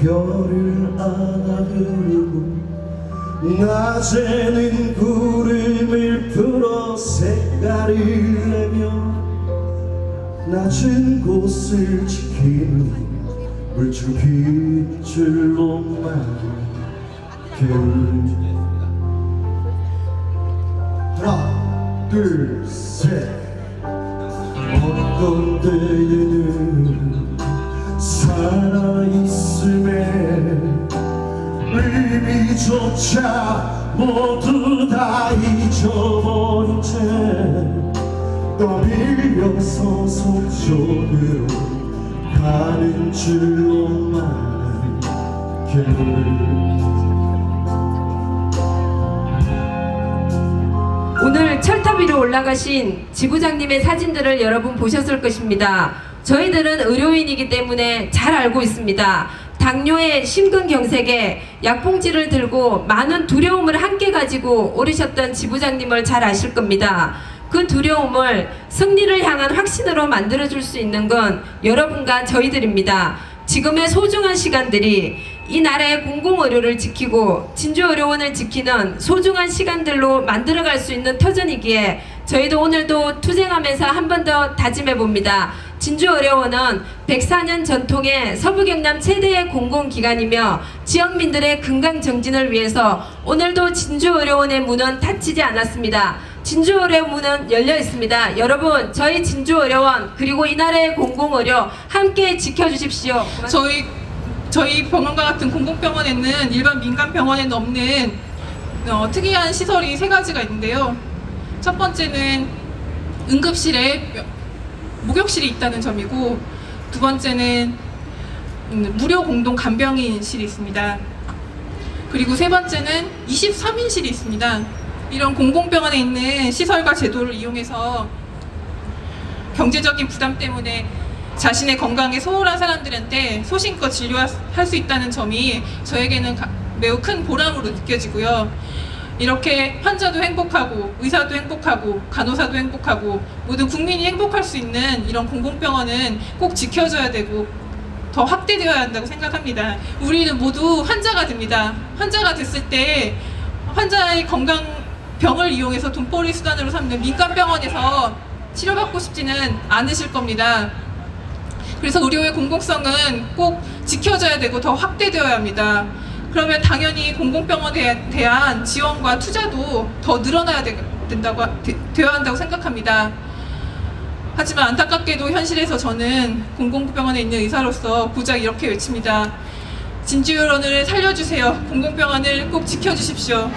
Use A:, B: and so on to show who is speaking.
A: 별을 안아 흐르고 낮에는 구름을 풀어 색깔을 내며 낮은 곳을 지키는 물줄 빛줄로만 겨울 하나 둘셋. 어떤 때에는 사랑 의미조차 모두 다 잊어버린 채 떠밀려서 속쪽으로 가는 줄로만
B: 오늘 철탑 위로 올라가신 지부장님의 사진들을 여러분 보셨을 것입니다. 저희들은 의료인이기 때문에 잘 알고 있습니다. 당뇨의 심근경색에 약봉지를 들고 많은 두려움을 함께 가지고 오르셨던 지부장님을 잘 아실 겁니다. 그 두려움을 승리를 향한 확신으로 만들어줄 수 있는 건 여러분과 저희들입니다. 지금의 소중한 시간들이 이 나라의 공공의료를 지키고 진주의료원을 지키는 소중한 시간들로 만들어갈 수 있는 터전이기에 저희도 오늘도 투쟁하면서 한 번 더 다짐해 봅니다. 진주의료원은 104년 전통의 서부경남 최대의 공공기관이며 지역민들의 건강 정진을 위해서 오늘도 진주의료원의 문은 닫히지 않았습니다. 진주의료 문은 열려 있습니다. 여러분, 저희 진주의료원 그리고 이 나라의 공공의료 함께 지켜주십시오.
C: 저희 저희 병원과 같은 공공병원에는 일반 민간 병원에는 없는 어, 특이한 시설이 세 가지가 있는데요. 첫 번째는 응급실에 목욕실이 있다는 점이고 두 번째는 음, 무료 공동 간병인실이 있습니다. 그리고 세 번째는 23인실이 있습니다. 이런 공공병원에 있는 시설과 제도를 이용해서 경제적인 부담 때문에 자신의 건강에 소홀한 사람들한테 소신껏 진료할 수 있다는 점이 저에게는 가- 매우 큰 보람으로 느껴지고요. 이렇게 환자도 행복하고 의사도 행복하고 간호사도 행복하고 모든 국민이 행복할 수 있는 이런 공공병원은 꼭 지켜줘야 되고 더 확대되어야 한다고 생각합니다. 우리는 모두 환자가 됩니다. 환자가 됐을 때 환자의 건강 병을 이용해서 돈벌이 수단으로 삼는 민간 병원에서 치료받고 싶지는 않으실 겁니다. 그래서 의료의 공공성은 꼭 지켜져야 되고 더 확대되어야 합니다. 그러면 당연히 공공병원에 대한 지원과 투자도 더 늘어나야 되, 된다고 되, 되어야 한다고 생각합니다. 하지만 안타깝게도 현실에서 저는 공공병원에 있는 의사로서 고작 이렇게 외칩니다. 진주의원을 살려주세요. 공공병원을 꼭 지켜주십시오.